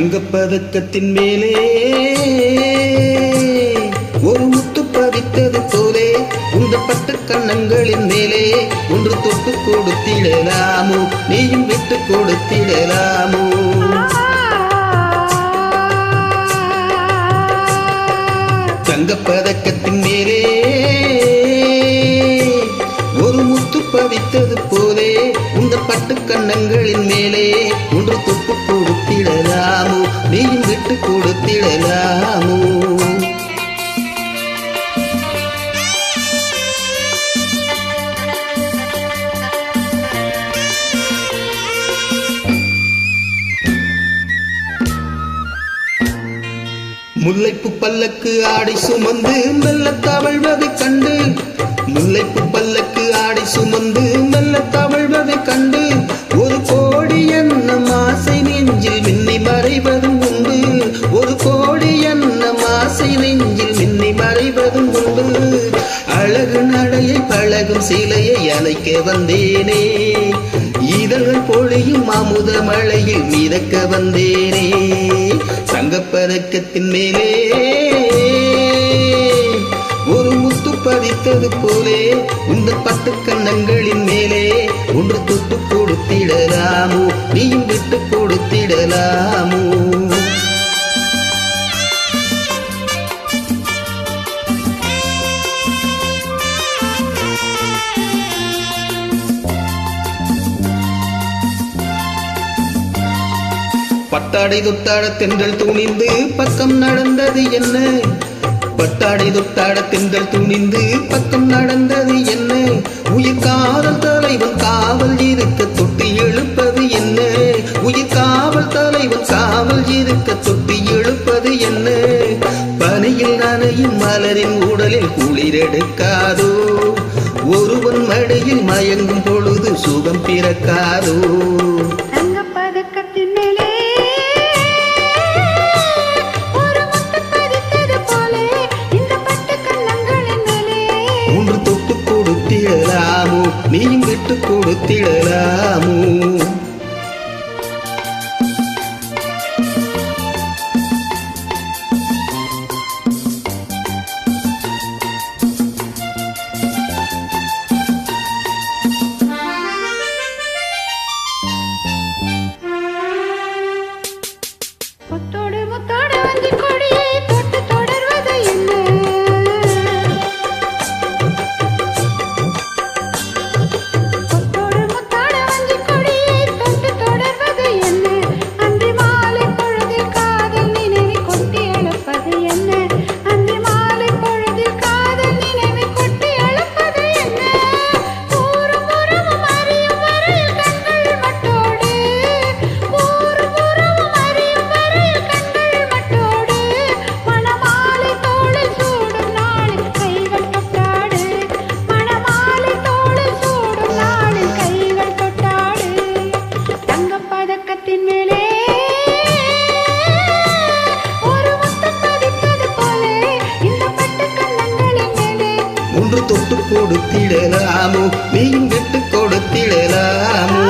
தங்கப்பதக்கத்தின் மேலே. ஒரு முத்து பதித்தது போலே உந்த பட்டு கண்ணங்களின் மேலே. ஒன்று தொட்டு கொடுத்திடலாமோ நீயும் விட்டு கொடுத்திடலாமோ. தங்கப்பதக்கத்தின் மேலே. பவித்தது பதித்தது போலே. உந்த பட்டு கண்ணங்களின் மேலே ஒன்று தொட்டு கொடுத்திடலாமோ? நீயும் விட்டு கொடுத்திடலாமோ? முல்லைப்பு பல்லக்கு ஆடை சுமந்து மெல்ல தவழ்வதை கண்டு. முல்லைப்பு பல்லக்கு ஆடை சுமந்து மெல்ல தவழ்வதை கண்டு. ஒரு கோடி எண்ணம் ஆசை நெஞ்சில் மின்னி மறைவதும் உண்டு. ஒரு கோடி எண்ணம் ஆசை நெஞ்சில் மின்னி மறைவதும் உண்டு. அழகு நடையை பழகும் சிலையை அழைக்க வந்தேனே. பொழியும் அமுத மழையில் மிதக்க வந்தேனே. தங்கப்பதக்கத்தின் மேலே ஒரு முத்து பதித்தது போலே உந்த பத்து கண்ணங்களின் மேலே. ஒன்று தொட்டு கொடுத்திடலாமோ நீயும் விட்டு கொடுத்திடலாமோ? பட்டாடை தொட்டாட தென்றல் துணிந்து பக்கம் நடந்தது என்ன? பட்டாடை தொட்டாட தென்றல் துணிந்து பக்கம் நடந்தது என்ன? உயிர் காவல் தலைவன் காவல் இருக்க தொட்டி எழுப்பது என்ன? உயிர் காவல் தலைவன் காவல் இருக்க தொட்டி எழுப்பது என்ன? பனியில் நனையும் மலரின் உடலில் குளிரெடுக்காதோ ஒருவன் மடியில் மயங்கும் பொழுது சுகம் பிறக்காதோ? மூன்று ஒன்று தொட்டு கொடுத்திடலாமோ? நீயும் விட்டு கொடுத்திடலாமோ? கொடுத்திடலாமோ நீயும் கெட்டு கொடுத்திடலாமோ?